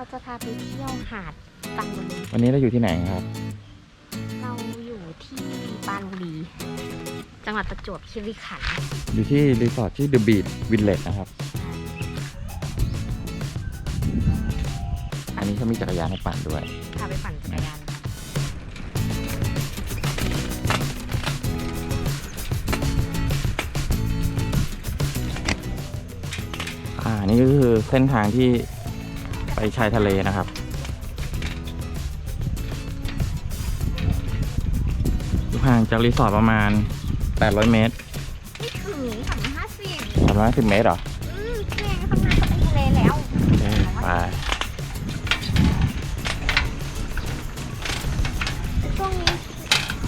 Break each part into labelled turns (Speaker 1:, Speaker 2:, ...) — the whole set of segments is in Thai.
Speaker 1: เที่ยวหาดปรานบุรี
Speaker 2: วันนี้เราอยู่ที่ไหนครับ
Speaker 1: เราอยู่ที่ปรานบุรี จังหวัดประจวบคีรีขันธ์
Speaker 2: อยู่ที่รีสอร์ทที่ The Beach Village นะครับ อันนี้เขามีจักรยานให้ปั่นด้วย
Speaker 1: พาไปปั่นจักรยานค่ะ
Speaker 2: อ่า นี่ก็คือเส้นทางที่ไป ชายทะเลนะครับอยู่ห่างจากรีสอร์ทประมาณ 800 เมตร
Speaker 1: ไม่ถึงสามห้าสิบ
Speaker 2: 350เมตรเหรอ
Speaker 1: อืมแค่ข้างหน้าก็เป็นทะเลแล้ว
Speaker 2: โอเคไป
Speaker 1: ช่วงนี้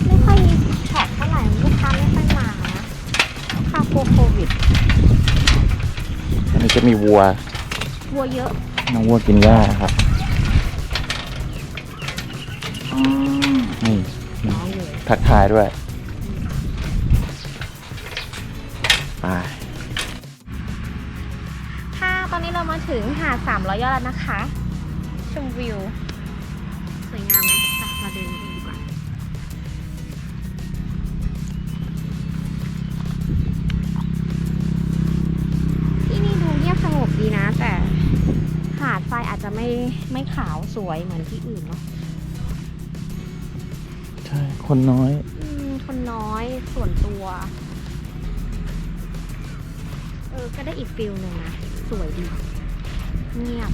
Speaker 1: ไม่ค่อยมีช็อปเท่าไหร่ลูกค้าไม่ค่อยมานะลูกค้ากลัวโควิด
Speaker 2: อันนี้จะมีวัว
Speaker 1: วัวเยอะ
Speaker 2: น้องวัวกินหญ้าครับนี่
Speaker 1: น้อยเลย
Speaker 2: ทักทายด้วยไป
Speaker 1: ค่ะตอนนี้เรามาถึงหาดสามร้อยยอดแล้วนะคะ ชมวิว สวยงามไหมไปมาเดิน ไม่ไม่ขาวสวยเหมือนที่อื่นเนาะ
Speaker 2: ใช่คนน้อย
Speaker 1: อืมคนน้อยส่วนตัว เออ ก็ได้อีกฟิลหนึ่งนะ สวยดี เงียบ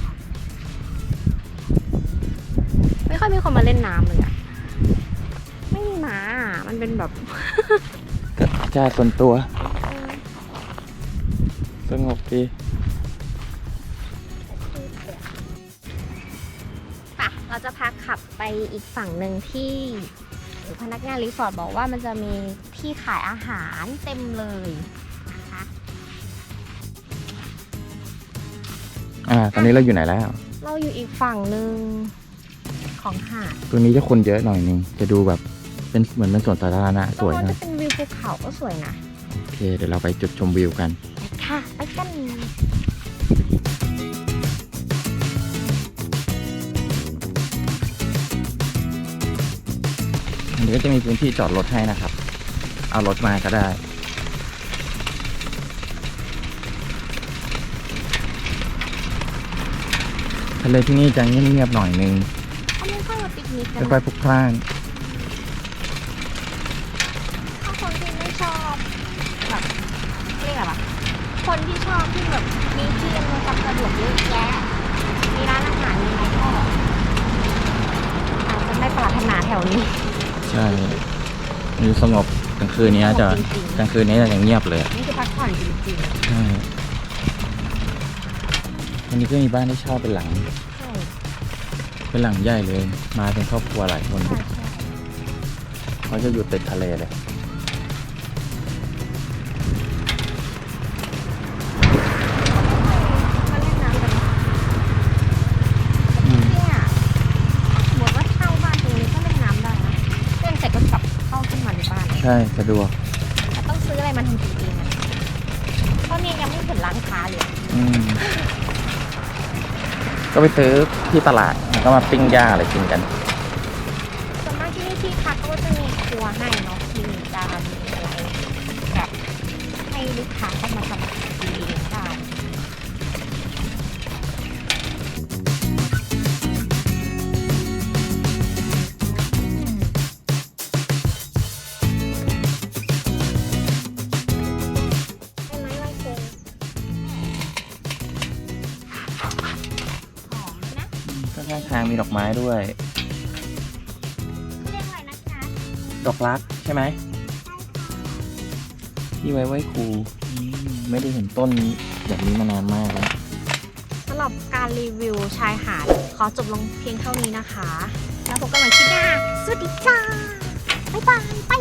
Speaker 1: ไม่ค่อยมีคนมาเล่นน้ำเลยอะไม่มีม้าอะมันเป็นแบบ
Speaker 2: ก็ใช่ส่วนตัว
Speaker 1: เออ
Speaker 2: สงบดี
Speaker 1: เราจะพาขับไปอีกฝั่งหนึ่งที่พนักงานรีสอร์ทบอกว่ามันจะมีที่ขายอาหารเต็มเลยนะคะ
Speaker 2: อ่า ตอนนี้เราอยู่ไหนแล้ว
Speaker 1: เราอยู่อีกฝั่งหนึ่งของหาด
Speaker 2: ตรงนี้จะคนเยอะหน่อยนึงจะดูแบบเป็นเหมือนเป็นสวนสาธารณะสวย
Speaker 1: ตรงนั้
Speaker 2: นะ
Speaker 1: นจะเป็นวิวภูเขาก็สวยนะ
Speaker 2: โอเค เดี๋ยวเราไปจุดชมวิวกัน
Speaker 1: ไปค่ะ ไปกัน
Speaker 2: นนี้ก็จะมีพื้นที่จอดรถให้นะครับ เอารถมาก็ได้ ทะเลที่นี่จะเงียบๆหน่อยนึง
Speaker 1: เขาไม่ค่อยมาปิกนิกกัน
Speaker 2: ไม่ค่อยพลุกพล่าน
Speaker 1: ถ้าคนที่ไม่ชอบแบบเรียกอะไรวะคนที่ชอบที่แบบมีที่อำนวยความสะดวกเยอะแยะ มีร้านอาหารมีอะไรก็อาจจะไม่ปรารถนาแถวนี้
Speaker 2: ใช่มีสงบกลางคืนนี้จะ
Speaker 1: จริง
Speaker 2: กลางคืนนี้จะเงียบเลย
Speaker 1: ๆนี่คือพักผ่อนจริง
Speaker 2: ใช่วันนี้ก็มีบ้านที่เช่าเป็นหลัง
Speaker 1: ๆใช่
Speaker 2: เป็นหลังใหญ่เลย มาเป็นครอบครัวหลายคน
Speaker 1: ใช่ใช่
Speaker 2: เขาจะอยู่ติดทะเลเลย
Speaker 1: ในบ้านเลย
Speaker 2: ใช่สะดวก
Speaker 1: แต่ต้องซื้ออะไรมาทำกินเองนะเพราะเนี่ยยังไม่เห็นร้านค้าเลย
Speaker 2: อืมก็ไปซื้อที่ตลาดแล้วก็มาปิ้งย่างอะไรกินกัน
Speaker 1: ส่วนมากที่นี่ที่พักเขาก็จะมีครัวให้เนาะมีจานมีอะไรแบบให้ลูกค้าเข้ามาทำ หอมนะ
Speaker 2: ก็ข้างทางมีดอกไม้ด้วย
Speaker 1: เรียกอะไรนะจ๊ะ
Speaker 2: ดอกรักใช่ไหมที่ไว้ไว้ครูอืมไม่ได้เห็นต้นนี้แบบนี้มานานมากแล้ว
Speaker 1: สำหรับการรีวิวชายหาดขอจบลงเพียงเท่านี้นะคะ แล้วพบกันใหม่คลิปหน้าสวัสดีจ้า บ๊ายบายไป